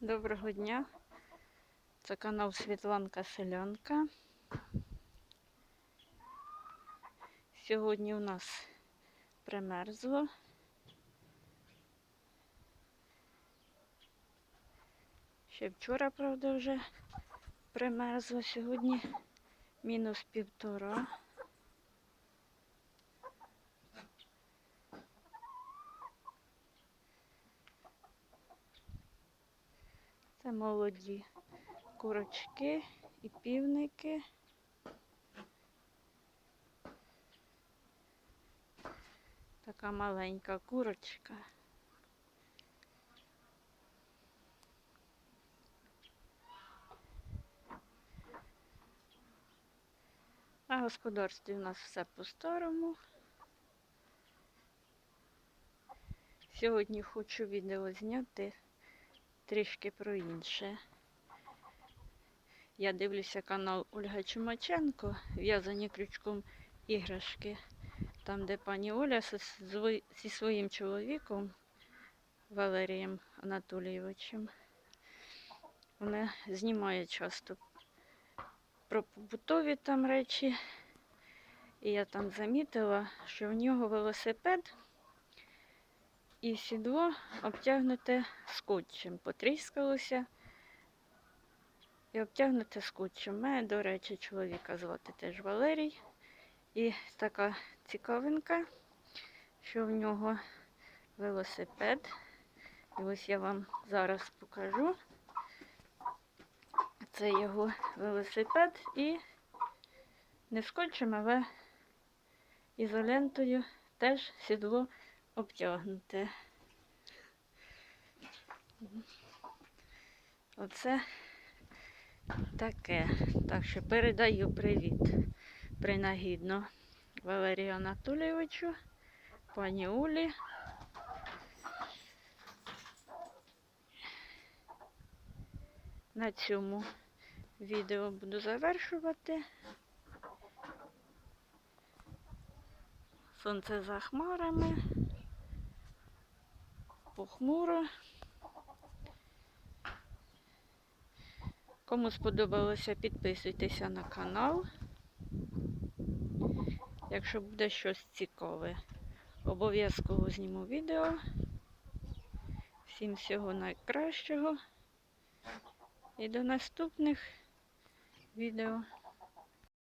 Доброго дня. Це канал Світланка Селянка. Сьогодні у нас примерзло. Ще вчора, правда, вже примерзло. Сьогодні мінус півтора. Це молоді курочки і півники. Така маленька курочка. На господарстві у нас все по-старому. Сьогодні хочу відео зняти трішки про інше. Я дивлюся канал Ольга Чумаченко, в'язані крючком іграшки. Там, де пані Оля зі своїм чоловіком Валерієм Анатолійовичем. Вона знімає часто про побутові там речі. І я там замітила, що в нього велосипед і сідло обтягнуте скотчем. Потріскалося і обтягнуте скотчем. Мене, до речі, чоловіка звати теж Валерій. І така цікавинка, що в нього велосипед. І ось я вам зараз покажу. Це його велосипед і не скотчем, але ізолентою теж сідло обтягнуте. Оце таке. Так що передаю привіт принагідно Валерію Анатолійовичу, пані Улі. На цьому відео буду завершувати. Сонце за хмарами. Похмуро. Кому сподобалося, підписуйтеся на канал. Якщо буде щось цікаве, обов'язково зніму відео. Всім всього найкращого. І до наступних відео.